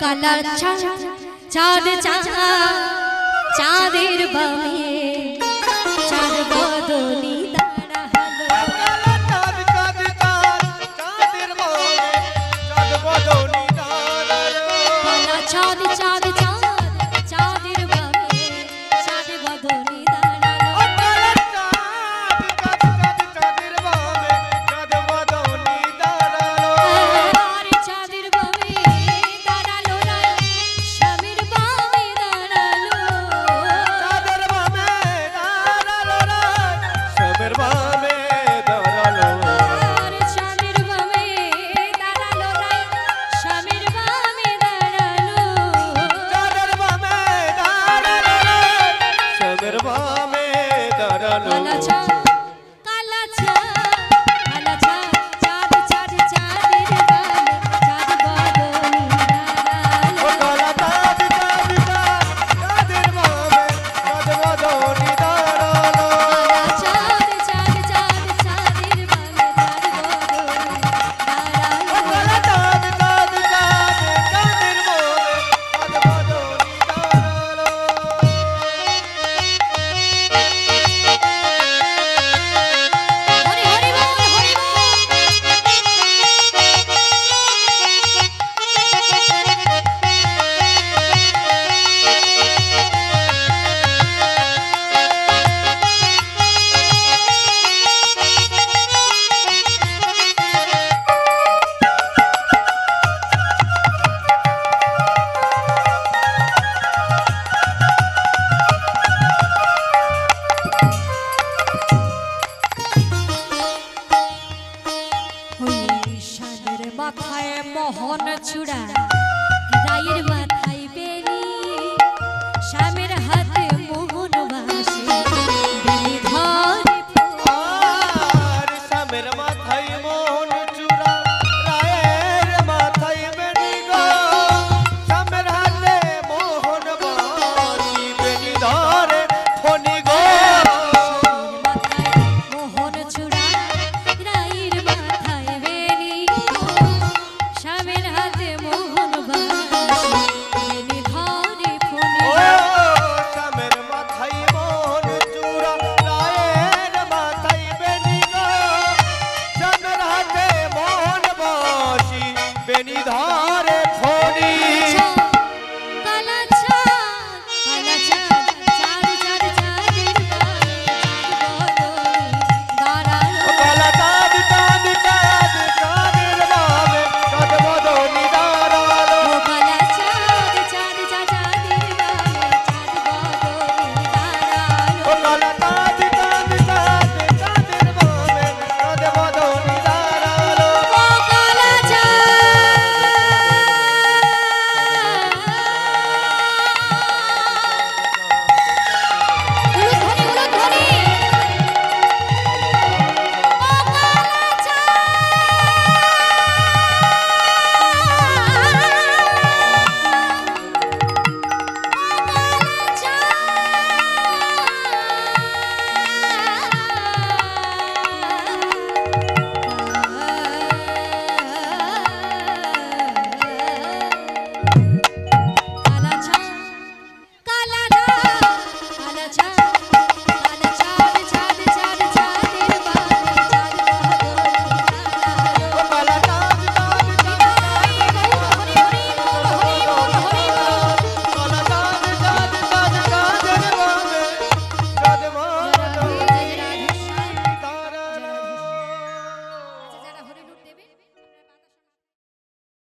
কালা চাঁদ চাঁদ চাঁদ চাঁদের বামে। bonito. মাথায় মোহন চূড়া। রায়ের মাথায় বেরি স্বামীর হাতে মোহন বাসি। স্বামীর মাথায় হবে নিধন